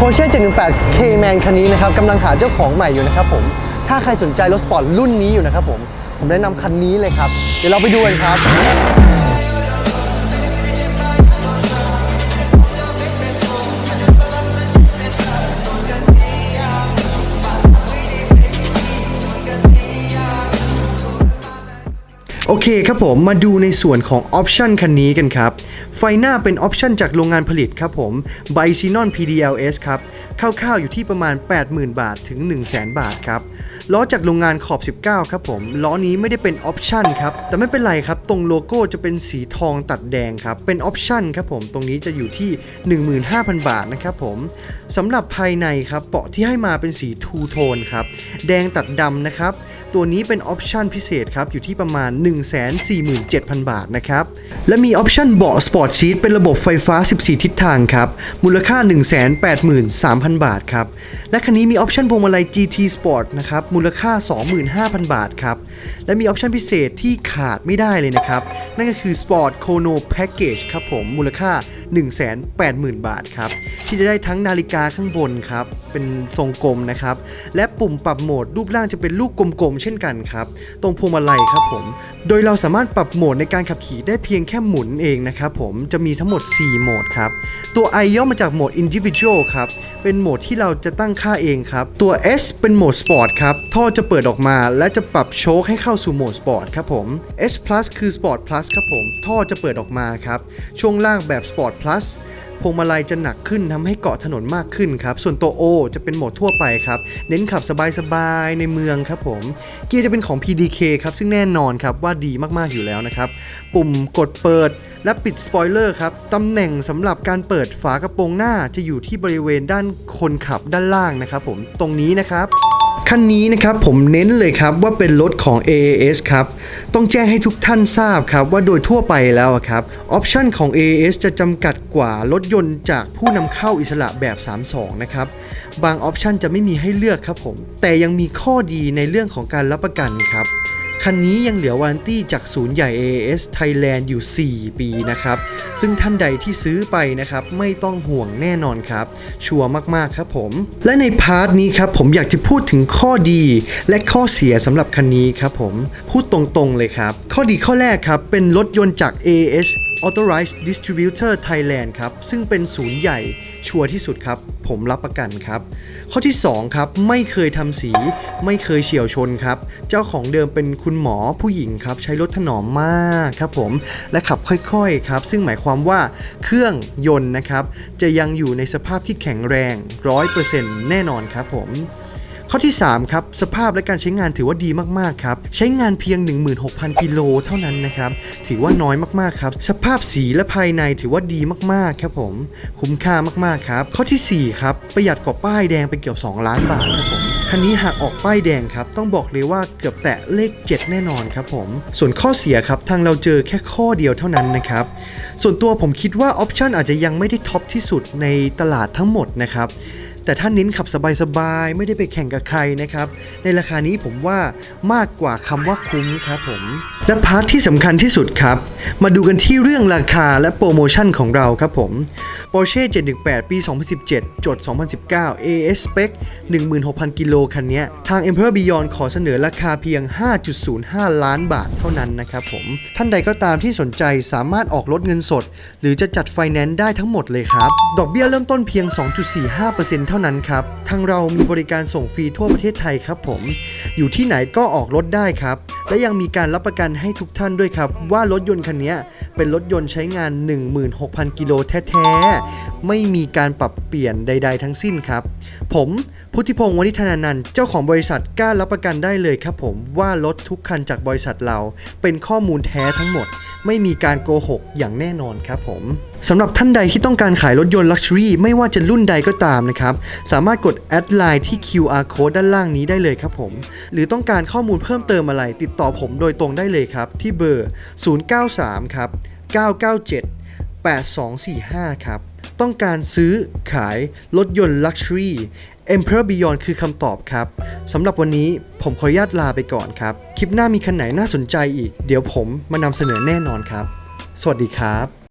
Porsche 718 Cayman คันนี้นะครับกำลังหาเจ้าของใหม่อยู่นะครับผมถ้าใครสนใจรถสปอร์ตรุ่นนี้อยู่นะครับผมผมแนะนำคันนี้เลยครับ เดี๋ยวเราไปดูกันครับ โอเคครับผมมาดูในส่วนของออปชันคันนี้กันครับ ไฟหน้าเป็นออปชันจากโรงงานผลิตครับผม b i s i n o n PDLS ครับคร่าวๆอยู่ที่ประมาณ 80,000 บาทถึง 100,000 บาทครับล้อจากโรงงานขอบ 19 ครับผมล้อนี้ไม่ได้เป็นออปชันครับแต่ไม่เป็นไรครับ ตรงโลโก้จะเป็นสีทองตัดแดงครับ เป็นออปชันครับผมตรงนี้จะอยู่ที่ 15,000 บาทนะครับผมสำหรับภายในครับเบาะที่ให้มาเป็นสีทูโทนครับแดงตัดดำนะครับ ตัวนี้เป็นออปชันพิเศษครับ อยู่ที่ประมาณ 147,000 บาทนะครับ และมีออปชันเบาะสปอร์ตซีทเป็นระบบไฟฟ้า 14 ทิศทางครับ มูลค่า 183,000 บาทครับ และคันนี้มีออปชันพวงมาลัย GT Sport นะครับ มูลค่า 25,000 บาทครับ และมีออปชันพิเศษที่ขาดไม่ได้เลยนะครับ นั่นก็คือ Sport Chrono Package ครับผม มูลค่า 180,000 บาทครับ ที่จะได้ทั้งนาฬิกาข้างบนครับ เป็นทรงกลมนะครับ และปุ่มปรับโหมดรูปร่างจะเป็นลูกกลมๆช่นกันครับ ตรงพวงมาลัยครับผม โดยเราสามารถปรับโหมดในการขับขี่ได้เพียงแค่หมุนเองนะครับผมจะมีทั้งหมด 4 โหมดครับ ตัว I ย่อมาจากโหมด Individual ครับ เป็นโหมดที่เราจะตั้งค่าเองครับ ตัว S เป็นโหมด Sport ครับ ท่อจะเปิดออกมา และจะปรับโชคให้เข้าสู่โหมด Sport ครับผม S Plus คือ Sport Plus ครับผม ท่อจะเปิดออกมาครับ ช่วงล่างแบบ Sport Plus พวงมาลัยจะหนักขึ้นทำให้เกาะถนนมากขึ้นครับ ส่วนตัว O จะเป็นโหมดทั่วไปครับ เน้นขับสบายๆในเมืองครับผม เกียร์จะเป็นของ PDK ครับ ซึ่งแน่นอนครับว่าดีมากๆอยู่แล้วนะครับ ปุ่มกดเปิดและปิดสปอยเลอร์ครับ ตำแหน่งสำหรับการเปิดฝากระโปรงหน้าจะอยู่ที่บริเวณด้านคนขับด้านล่างนะครับผม ตรงนี้นะครับ คันนี้นะครับผมเน้นเลยครับว่าเป็นรถของ AAS ครับต้องแจ้งให้ทุกท่านทราบครับว่าโดยทั่วไปแล้วครับออปชันของ AAS จะจำกัดกว่ารถยนต์จากผู้นำเข้าอิสระแบบ 32 นะครับบางออปชันจะไม่มีให้เลือกครับผมแต่ยังมีข้อดีในเรื่องของการรับประกันครับ คันนี้ยังเหลือวารันตี้จากศูนย์ใหญ่ AAS Thailand อยู่ 4 ปีนะครับ ซึ่งท่านใดที่ซื้อไปนะครับ ไม่ต้องห่วงแน่นอนครับ ชัวร์มากๆครับผม และในพาร์ทนี้ครับ ผมอยากจะพูดถึงข้อดีและข้อเสียสำหรับคันนี้ครับผม พูดตรงๆเลยครับ ข้อดีข้อแรกครับ เป็นรถยนต์จาก AAS Authorized Distributor Thailand ครับ ซึ่งเป็นศูนย์ใหญ่ชัวร์ที่สุดครับ ผมรับประกันครับ ข้อที่ 2 ครับ ไม่เคยทำสี ไม่เคยเฉียวชนครับ เจ้าของเดิมเป็นคุณหมอผู้หญิงครับ ใช้รถถนอมมากครับผม และขับค่อยๆครับ ซึ่งหมายความว่าเครื่องยนต์นะครับ จะยังอยู่ในสภาพที่แข็งแรง 100%แน่นอนครับผม อที่ 3 ครับ สภาพและการใช้งานถือว่าดีมาก ๆ ครับ ใช้งานเพียง 16,000 กิโลเท่านั้นนะครับ ถือว่าน้อยมาก ๆ ครับ สภาพสีและภายในถือว่าดีมาก ๆ ครับผม คุ้มค่ามาก ๆ ครับ ข้อทีสี่ 4 ครับ ประหยัดกว่าป้ายแดงไปเกือบ 2 ล้านบาทครับผมคันนี้หากออกป้ายแดงครับ ต้องบอกเลยว่าเกือบแตะเลข 7 แน่นอนครับผม ส่วนข้อเสียครับ ทางเราเจอแค่ข้อเดียวเท่านั้นนะครับ ส่วนตัวผมคิดว่าออปชันอาจจะยังไม่ได้ท็อปที่สุดในตลาดทั้งหมดนะครับ แต่ถ้าเน้นขับสบายๆ ไม่ได้ไปแข่งกับใครนะครับ ในราคานี้ผมว่ามากกว่าคำว่าคุ้มครับผม และพาร์ทที่สำคัญที่สุดครับ มาดูกันที่เรื่องราคาและโปรโมชั่นของเราครับผม Porsche 718 ปี 2017 จด 2019 AS Spec 16,000 กิโลคันนี้ทาง Emperor Beyond ขอเสนอราคาเพียง 5.05 ล้านบาทเท่านั้นนะครับผม ท่านใดก็ตามที่สนใจสามารถออกรถเงินสด หรือจะจัดไฟแนนซ์ได้ทั้งหมดเลยครับ ดอกเบี้ยเริ่มต้นเพียง 2.45%เท่า่านั้นครับ ทางเรามีบริการส่งฟรีทั่วประเทศไทยครับผม อยู่ที่ไหนก็ออกรถได้ครับ และยังมีการรับประกันให้ทุกท่านด้วยครับ ว่ารถยนต์คันนี้เป็นรถยนต์ใช้งาน 16,000 กิโลแท้ๆ ไม่มีการปรับเปลี่ยนใด ๆ ทั้งสิ้นครับ ผมพุทธิพงศ์วณิธนานันท์เจ้าของบริษัทกล้ารับประกันได้เลยครับผมว่ารถทุกคันจากบริษัทเราเป็นข้อมูลแท้ทั้งหมด ไม่มีการโกหกอย่างแน่นอนครับผมสำหรับท่านใดที่ต้องการขายรถยนต์ลักชัวรี่ไม่ว่าจะรุ่นใดก็ตามนะครับ สามารถกดแอดไลน์ที่ QR code ด้านล่างนี้ได้เลยครับผม หรือต้องการข้อมูลเพิ่มเติมอะไร ติดต่อผมโดยตรงได้เลยครับ ที่เบอร์ 093 ครับ 997 8245 ครับ ต้องการซื้อขายรถยนต์ Luxury Emperor Beyond คือคำตอบครับสำหรับวันนี้ผมขออนุญาตลาไปก่อนครับ คลิปหน้ามีคันไหนน่าสนใจอีก เดี๋ยวผมมานำเสนอแน่นอนครับ สวัสดีครับ